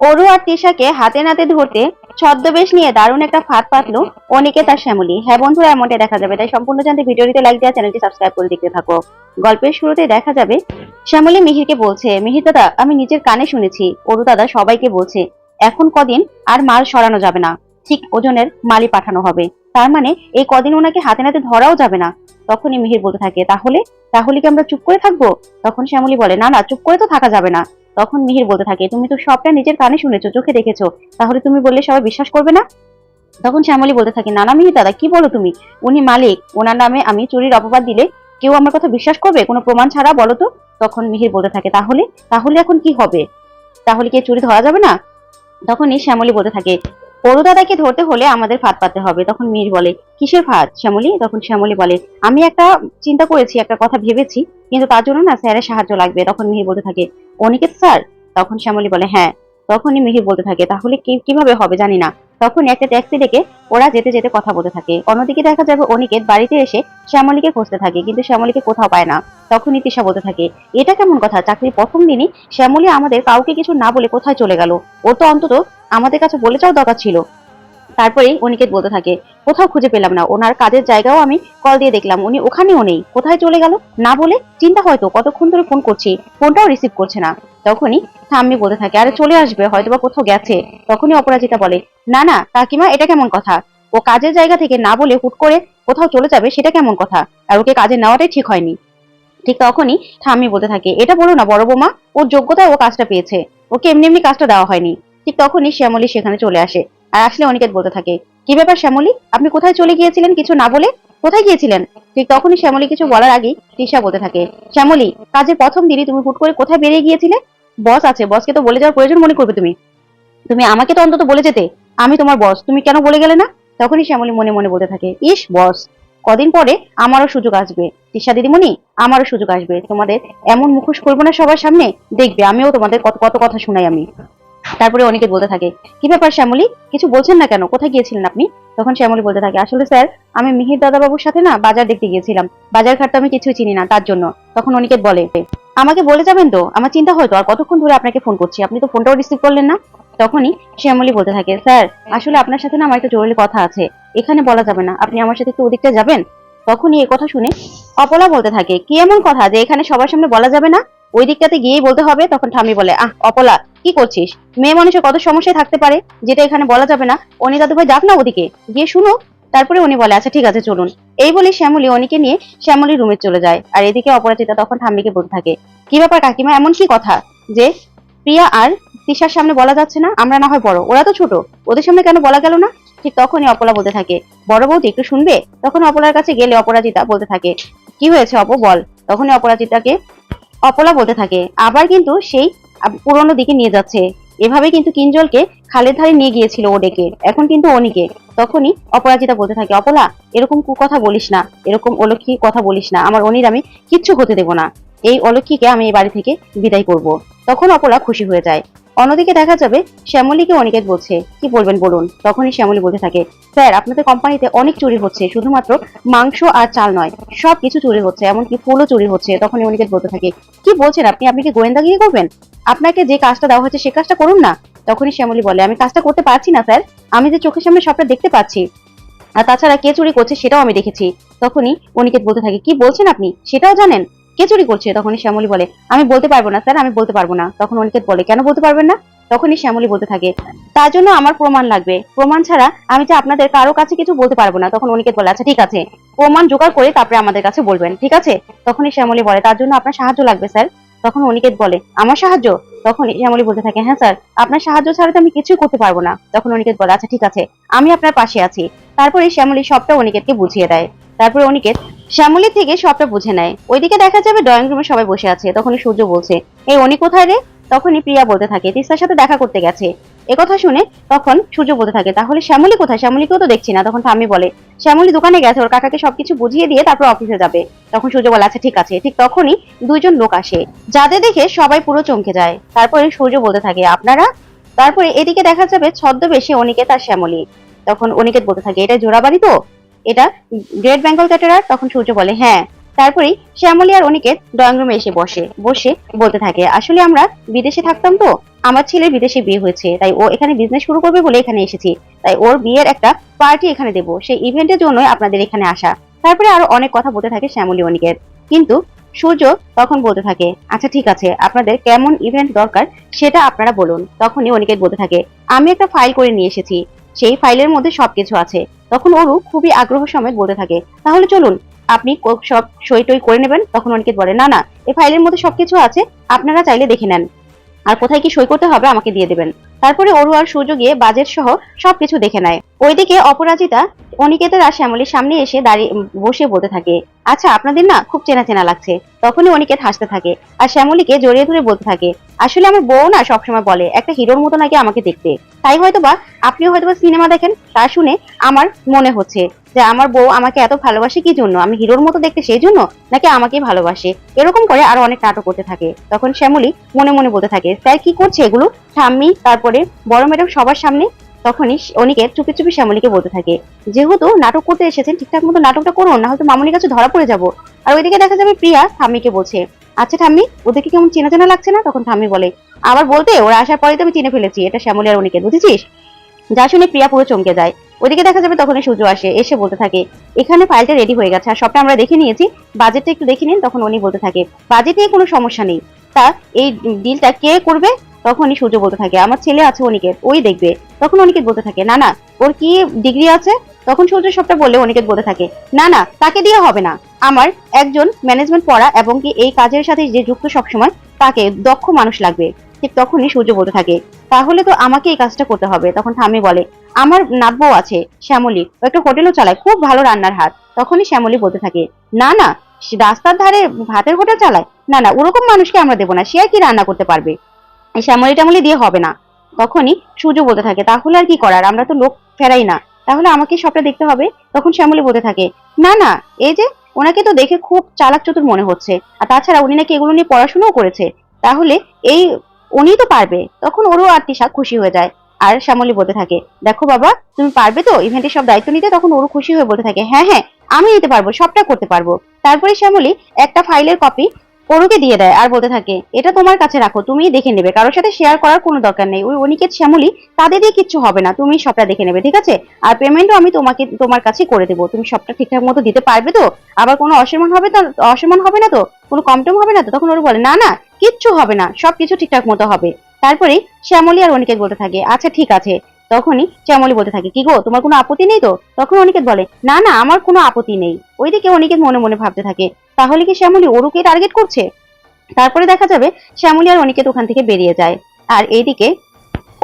অরু আর তিশাকে হাতে নাতে ধরতে ছদ্মবেশ নিয়ে দারুণ একটা ফাঁদ পাতলো অনিকে তার শ্যামলী। হ্যাঁ বন্ধুরা এমনটা দেখা যাবে। তাই সম্পূর্ণ জানতে ভিডিওটিতে লাইক দেওয়া চ্যানেলটি সাবস্ক্রাইব করে দেখতে থাকো। গল্পের শুরুতে দেখা যাবে, শ্যামলী মিহিরকে বলছে, মিহির দাদা, আমি নিজের কানে শুনেছি। অরু দাদা সবাইকে বলছে, এখন কদিন আর মাল সরানো যাবে না। ঠিক ওজনের মালই পাঠানো হবে। তার মানে এই কদিন ওনাকে হাতে নাতে ধরাও যাবে না। তখনই মিহির বলতে থাকে, তাহলে? তাহলে কি আমরা চুপ করে থাকব? তখন শ্যামলী বলে, না না, চুপ করে তো থাকা যাবে না। তখন মিহির বলতে থাকে, তুমি তো সবটা নিজের কানে শুনেছো, চোখে দেখেছ, তাহলে তুমি বললে সবাই বিশ্বাস করবে না? তখন শ্যামলী বলতে থাকে নানা মিহির দাদা, কি বলো তুমি? উনি মালিক, ওনার নামে আমি চুরির অপবাদ দিলে কেউ আমার কথা বিশ্বাস করবে? কোনো প্রমাণ ছাড়া বলো তো? তখন মিহির বলতে থাকে, তাহলে তাহলে এখন কি হবে? তাহলে কি চুরি ধরা যাবে না? তখনই শ্যামলী বলতে থাকে পরু দাদাকে ধরতে হলে আমাদের ফাঁদ পাতে হবে। তখন মিহির বলে, কিসের ফাঁদ? শ্যামলী? তখন শ্যামলী বলে, আমি একটা চিন্তা করেছি, একটা কথা ভেবেছি, কিন্তু তার জন্য না স্যারের সাহায্য লাগবে। তখন মিহির বলতে থাকে, অনিকেত স্যার? তখন শ্যামলী বলে হ্যাঁ। তখনই মিহির বলতে থাকে, তাহলে কীভাবে হবে জানি না। তখন একটা ট্যাক্সি ডেকে ওরা যেতে যেতে কথা বলতে থাকে। অন্যদিকে দেখা যাবে অনিকেত বাড়িতে এসে শ্যামলীকে খুঁজতে থাকে, কিন্তু শ্যামলীকে কোথাও পায় না। তখন ইতিশা বলতে থাকে, এটা কেমন কথা? চাকরির প্রথম দিনই শ্যামলী আমাদের কাউকে কিছু না বলে কোথায় চলে গেল? ও তো অন্তত আমাদের কাছে বলে যাওয়া দরকার ছিল। তারপরেই অনিকেত বলতে থাকে, কোথাও খুঁজে পেলাম না, ওনার কাজের জায়গাও আমি কল দিয়ে দেখলাম, উনি ওখানেও নেই, কোথায় চলে গেল? না বলে চিন্তা হয়তো কতক্ষণ ধরে ফোন করছি ফোনটাও রিসিভ করছে না। তখনই ঠাম্মি বলতে থাকে, আরে চলে আসবে হয়তো বা কোথাও গেছে। তখনই অপরাজিতা বলে, না না, কাকিমা, এটা কেমন কথা? ও কাজের জায়গা থেকে না বলে হুট করে কোথাও চলে যাবে, সেটা কেমন কথা? আর ওকে কাজে নেওয়াটাই ঠিক হয়নি। ঠিক তখনই ঠাম্মি বলতে থাকে, এটা বলো না, বড় বৌমা, ওর যোগ্যতায় ও কাজটা পেয়েছে। ওকে এমনি এমনি কাজটা দেওয়া হয়নি। ঠিক তখনই শ্যামলী সেখানে চলে আসে। আর আসলে অনিকেত বলতে থাকে, কি ব্যাপার শ্যামলী? আপনি কোথায় চলে গিয়েছিলেন কিছু না বলে? কোথায় গিয়েছিলেন? ঠিক তখনই শ্যামলী কিছু বলার আগেই তৃষা বলতে থাকে, শ্যামলী, কাজের প্রথম দিনই তুমি হুট করে কোথায় বেরিয়ে গিয়েছিলে? বস আছে, বসকে তো বলে যাওয়ার প্রয়োজন মনে করবে তুমি। তুমি আমাকে তো অন্তত বলে যেতে। আমি তোমার বস, তুমি কেন বলে গেলে না? তখনই শ্যামলী মনে মনে বলতে থাকে, ইস, বস, কদিন পরে আমারও সুযোগ আসবে। তৃষা দিদিমণি, আমারও সুযোগ আসবে। তোমাদের এমন মুখোশ করব না সবার সামনে। দেখবে, আমিও তোমাদের কত কত কথা শোনাই আমি। তারপরে অনিকেত বলতে থাকে, কি ব্যাপার শ্যামলী? কিছু বলছেন না কেন? কোথায় গিয়েছিলেন আপনি? তখন শ্যামলী বলতে থাকে, আসলে স্যার, আমি মিহির দাদাবাবুর সাথে না বাজার দেখতে গিয়েছিলাম। বাজার ঘাট তো আমি কিছুই চিনি না তার জন্য। তখন অনিকেত বলে, আমাকে বলে যাবেন তো? আমার চিন্তা হয়তো আর কতক্ষণ ধরে আপনাকে ফোন করছি? আপনি তো ফোনটাও রিসিভ করলেন না? তখনই শ্যামলী বলতে থাকে, স্যার, আসলে আপনার সাথে না আমার একটা জরুরি কথা আছে। এখানে বলা যাবে না। আপনি আমার সাথে একটু ওদিকটা যাবেন? তখনই এই কথা শুনে অপলা বলতে থাকে, কি এমন কথা যে এখানে সবার সামনে বলা যাবে না? ওই দিকটাতে গিয়েই বলতে হবে, তখন ঠামি বলে, আহ, অপলা, কি করছিস? মেয়ে মানুষের কত সমস্যায় থাকতে পারে, যেটা এখানে বলা যাবে না। অনি দাদু ভাই, যাক না ওদিকে, গিয়ে শুনো। তারপরে উনি বলে আচ্ছা ঠিক আছে, চলুন। এই বলে শ্যামলী, অনিকে নিয়ে শ্যামলী রুমে চলে যায়। আর এদিকে অপরাজিতা তখন ঠাম্মিকে বলতে থাকে, কি ব্যাপার কাকিমা, এমন কি কথা যে প্রিয়া আর তিশার সামনে বলা যাচ্ছে না? আমরা না হয় বড়, ওরা তো ছোট, ওদের সামনে কেন বলা গেল না? ঠিক তখনই অপলা বলতে থাকে, বড় বৌদি, একটু শুনবে? তখন অপলার কাছে গেলে অপরাজিতা বলতে থাকে, কি হয়েছে অপ, বল। তখনই অপরাজিতাকে অপলা বলতে থাকে। আবার কিন্তু সেই পুরনো দিকে নিয়ে যাচ্ছে। এভাবে কিন্তু কিঞ্জলকে খালের ধারে নিয়ে গিয়েছিল ও ডেকে এখন কিন্তু অনিকে। তখনই অপরাজিতা বলতে থাকে, অপলা, এরকম কথা বলিস না। এরকম অলক্ষী কথা বলিস না। আমার অনির আমি কিচ্ছু হতে দেব না। এই অলক্ষীকে আমি এই বাড়ি থেকে বিদায় করব। তখন অপলা খুশি হয়ে যায়। অন্যদিকে দেখা যাবে শ্যামলীকে অনিকেত বলছে, কি বলবেন বলুন? তখনই শ্যামলী বলতে থাকে, স্যার, আপনাদের কোম্পানিতে অনেক চুরি হচ্ছে, শুধুমাত্র মাংস আর চাল নয়, সব কিছু চুরি হচ্ছে, এমনকি ফুলও চুরি হচ্ছে। তখনই অনিকেত বলতে থাকে, কি বলছেন আপনি? আপনি কি গোয়েন্দাগিরি করবেন? আপনাকে যে কাজটা দেওয়া হয়েছে সে কাজটা করুন না? তখনই শ্যামলী বলে, আমি কাজটা করতে পারছি না, স্যার। আমি যে চোখের সামনে সবটা দেখতে পাচ্ছি, আর তাছাড়া কে চুরি করছে সেটাও আমি দেখেছি। তখনই অনিকেত বলতে থাকে, কি বলছেন আপনি? সেটাও জানেন? কে চুরি করছে? তখনই শ্যামলী বলে, আমি বলতে পারব না, স্যার, আমি বলতে পারব না। তখন অনিকেত বলে, কেন বলতে পারবেন না? তখনই শ্যামলী বলতে থাকে, তার জন্য আমার প্রমাণ লাগবে। প্রমাণ ছাড়া আমি যে আপনাদের কারও কাছে কিছু বলতে পারব না। তখন অনিকেত বলে আচ্ছা ঠিক আছে। প্রমাণ জোগাড় করে তারপরে আমাদের কাছে বলবেন, ঠিক আছে? তখনই শ্যামলী বলে, তার জন্য আপনার সাহায্য লাগবে, স্যার। তখন অনিকেত বলে, আমার সাহায্য? তখন শ্যামলী বলতে থাকে হ্যাঁ স্যার, আপনার সাহায্য ছাড়া তো আমি কিছুই করতে পারব না। তখন অনিকেত বলে আচ্ছা ঠিক আছে, আমি আপনার পাশে আছি। তারপরে শ্যামলী সবটা অনিকেতকে বুঝিয়ে দেয়। তারপরে অনিকেত শ্যামলী থেকে সবটা বুঝে নেয়। ওইদিকে দেখা যাবে ড্রয়িং রুমে সবাই বসে আছে, তখনই সূর্য বলছে, এই অনি কোথায় রে? তখনই প্রিয়া বলতে থাকে, তিস্তার সাথে দেখা করতে গেছে। কথা শুনে তখন সূর্য বলতে থাকে, তাহলে শ্যামলী কোথায়? শ্যামলীকেও তো দেখছি না। তখন ঠাম্মি বলে, শ্যামলী দোকানে গেছে, ওর কাকাকে সবকিছু বুঝিয়ে দিয়ে তারপর অফিসে যাবে। তখন সূর্য বলে আচ্ছা ঠিক আছে। ঠিক তখনই দুইজন লোক আসে, যাদের দেখে সবাই পুরো চমকে যায়। তারপরে সূর্য বলতে থাকে, আপনারা? তারপরে এদিকে দেখা যাবে ছদ্মবেশে অনিকেত আর শ্যামলী। তখন অনিকেত বলতে থাকে, এটা জোড়াবাড়ি তো? এটা গ্রেট বেঙ্গল ক্যাটারার তখন সূর্য বলে হ্যাঁ। তারপরেই শ্যামলী আর অনিকেত ড্রয়িং রুমে এসে বসে বসে বলতে থাকে, আসলে আমরা বিদেশে থাকতাম তো, আমার ছেলের বিদেশে বিয়ে হয়েছে, তাই ও এখানে বিজনেস শুরু করবে বলে এখানে এসেছি, তাই ওর বিয়ের একটা পার্টি এখানে দেবো, সেই ইভেন্টের জন্যই আপনাদের এখানে আসা। তারপরে আরও অনেক কথা বলতে থাকে শ্যামলী, অনিকেত। কিন্তু সূর্য তখন বলতে থাকে আচ্ছা ঠিক আছে, আপনাদের কেমন ইভেন্ট দরকার সেটা আপনারা বলুন। তখনই অনিকেত বলতে থাকে, আমি একটা ফাইল করে নিয়ে এসেছি, সেই ফাইলের মধ্যে সবকিছু আছে। তখন অরু খুবই আগ্রহ সমেত বলতে থাকে, তাহলে চলুন, আপনি সব সই টই করে নেবেন? তখন অনিকেত বলে, না না এই ফাইলের মধ্যে সবকিছু আছে, আপনারা চাইলে দেখে নেন। আর কোথায় কি সই করতে হবে আমাকে দিয়ে দেবেন। তারপরে অরু আর সূর্য গিয়ে বাজেট সহ সবকিছু দেখে নেয়। ওইদিকে অপরাজিতা অনিকেতের আর শ্যামলীর সামনে এসে দাঁড়িয়ে বসে বলতে থাকে আচ্ছা আপনাদের না খুব চেনা চেনা লাগছে। তখনই অনিকেত হাসতে থাকে, আর শ্যামলীকে জড়িয়ে ধরে বলতে থাকে আসলে আমার বউ না সবসময় বলে, একটা হিরোর মতো নাকি আমাকে দেখতে? তাই হয়তো বা আপনিও হয়তো বা সিনেমা দেখেন, তা শুনে আমার মনে হচ্ছে যে আমার বউ আমাকে এত ভালোবাসে কি জন্য? আমি হিরোর মতো দেখতে সেই জন্য? নাকি আমাকে ভালোবাসে? এরকম করে আরও অনেক নাটক করতে থাকে। তখন শ্যামলী মনে মনে বলতে থাকে, স্যার কি করছে এগুলো? স্বামী তারপরে বড় ম্যাডাম সবার সামনে তখনই অনিকেত চুপি চুপি শ্যামলীকে বলতে থাকে, যেহেতু নাটক করতে এসেছেন, ঠিকঠাক মতো নাটকটা করুন, না হয়তো মামুনির কাছে ধরা পড়ে যাব। আর ওইদিকে দেখা যাবে প্রিয়া ঠাম্মিকে বলছে আচ্ছা ঠাম্মি, ওদেরকে কেমন চেনা চেনা লাগছে না? তখন ঠাম্মি বলে, আবার বলতে, ওরা আসার পরে তো আমি চিনে ফেলেছি, এটা শ্যামলী আর অনিকেত, বুঝেছিস? যা শুনে প্রিয়া পুরো চমকে যায়। ওদিকে দেখা যাবে তখন সূর্য আসে, এসে বলতে থাকে, এখানে ফাইলটা রেডি হয়ে গেছে, আর সবটা আমরা দেখে নিয়েছি বাজেটটা একটু দেখে নিন, তখন উনি বলতে থাকে বাজেট নিয়ে কোনো সমস্যা নেই, তা এই ডিলটা কে করবে? তখনই সূর্য বলতে থাকে, আমার ছেলে আছে অনিকেত, ওই দেখবে। তখন অনিকেত বলতে থাকে, না না, ওর কি ডিগ্রি আছে? তখন সূর্য সবটা বললে অনিকেত বলতে থাকে, না না, তাকে দিয়ে হবে না। আমার একজন ম্যানেজমেন্ট পড়া এবং কি এই কাজের সাথে যে যুক্ত সবসময়, তাকে দক্ষ মানুষ লাগবে। ঠিক তখনই সূর্য বলতে থাকে, তাহলে তো আমাকে এই কাজটা করতে হবে। তখন ঠাম্মি বলে, আমার নাব্য আছে, শ্যামলী, ও একটা হোটেলও চালায়, খুব ভালো রান্নার হাত। তখনই শ্যামলী বলতে থাকে, না না রাস্তার ধারে ভাতের হোটেল চালায়? না না, ওরকম মানুষকে আমরা দেবো না, সে কি রান্না করতে পারবে? শ্যামলী টামলি দিয়ে হবে না। তখনই সূর্য বলতে থাকে, তাহলে আর কি করার? আমরা তো লোক ফেরাই না। তাহলে আমাকে সবটা দেখতে হবে? তখন শ্যামলী বলতে থাকে, না না, এই যে ওনাকে তো দেখে খুব চালাক চতুর মনে হচ্ছে। আর তাছাড়া উনি নাকি এগুলো নিয়ে পড়াশোনাও করেছে। তাহলে এই উনি তো পারবে। তখন ওরও তিশা খুশি হয়ে যায়। আর শ্যামলী বলতে থাকে, দেখো বাবা, তুমি পারবে তো? ইভেন্টের সব দায়িত্ব নিতে? তখন ওরও খুশি হয়ে বলতে থাকে হ্যাঁ হ্যাঁ আমি নিতে পারব, সবটা করতে পারব। তারপরে শ্যামলী একটা ফাইলের কপি অরুকে দিয়ে দেয় আর বলতে থাকে, এটা তোমার কাছে রাখো তুমি দেখে নেবে, কারোর সাথে শেয়ার করার কোনো দরকার নেই। ওই অনিকেত, শ্যামলি, তাদের দিয়ে কিচ্ছু হবে না তুমি সবটা দেখে নেবে, ঠিক আছে? আর পেমেন্টও আমি তোমাকে, তোমার কাছে করে দেবো, তুমি সবটা ঠিকঠাক মতো দিতে পারবে তো? আবার কোনো অসম্মান হবে তো, অসম্মান হবে না তো? কোনো কমটম হবে না তো? তখন ওরা বলে, না না, কিচ্ছু হবে না, সবকিছু ঠিকঠাক মতো হবে। তারপরে শ্যামলী আর অনিকেত বলতে থাকে আচ্ছা ঠিক আছে। তখনই শ্যামলী বলতে থাকে, কি গো, তোমার কোনো আপত্তি নেই তো? তখন অনিকেত বলে, না না, আমার কোনো আপত্তি নেই। ওইদিকে অনিকেত মনে মনে ভাবতে থাকে তাহলে কি শ্যামলী অরুকে টার্গেট করছে? তারপরে দেখা যাবে শ্যামলী আর অনিকেত ওখান থেকে বেরিয়ে যায়। আর এইদিকে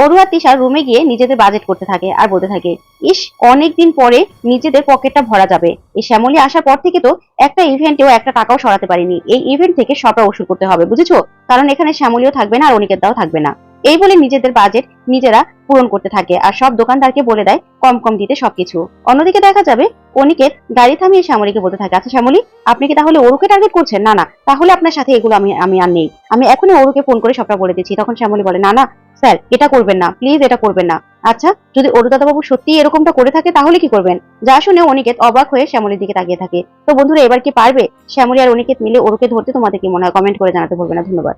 অরু আর তিশা রুমে গিয়ে নিজেদের বাজেট করতে থাকে আর বলতে থাকে, ইস, অনেকদিন পরে নিজেদের পকেটটা ভরা যাবে। এই শ্যামলী আসার পর থেকে তো একটা ইভেন্টেও একটা টাকাও সরাতে পারিনি। এই ইভেন্ট থেকে সবটা ওষুধ করতে হবে, বুঝেছ? কারণ এখানে শ্যামলীও থাকবে না আর অনিকেতটাও থাকবে না। এই বলে নিজেদের বাজেট নিজেরা পূরণ করতে থাকে আর সব দোকানদারকে বলে দেয় কম কম দিতে সবকিছু। অন্যদিকে দেখা যাবে অনিকেত গাড়ি থামিয়ে শ্যামলীকে বলতে থাকে আচ্ছা শ্যামলী, আপনি কি তাহলে অরুকে টার্গেট করছেন? না না, তাহলে আপনার সাথে এগুলো আমি আমি আর নেই। আমি এখনই অরুকে ফোন করে সবটা বলে দিচ্ছি। তখন শ্যামলী বলে, না না, স্যার, এটা করবেন না প্লিজ এটা করবেন না। আচ্ছা যদি অরু দাদাবাবু সত্যি এরকমটা করে থাকে, তাহলে কি করবেন? যা শুনে অনিকেত অবাক হয়ে শ্যামলীর দিকে তাকিয়ে থাকে। তো বন্ধুরা, এবার কি পারবে? শ্যামলী আর অনিকেত মিলে অরুকে ধরতে তোমাদের কি মনে হয়? কমেন্ট করে জানাতে ভুলবে না, ধন্যবাদ।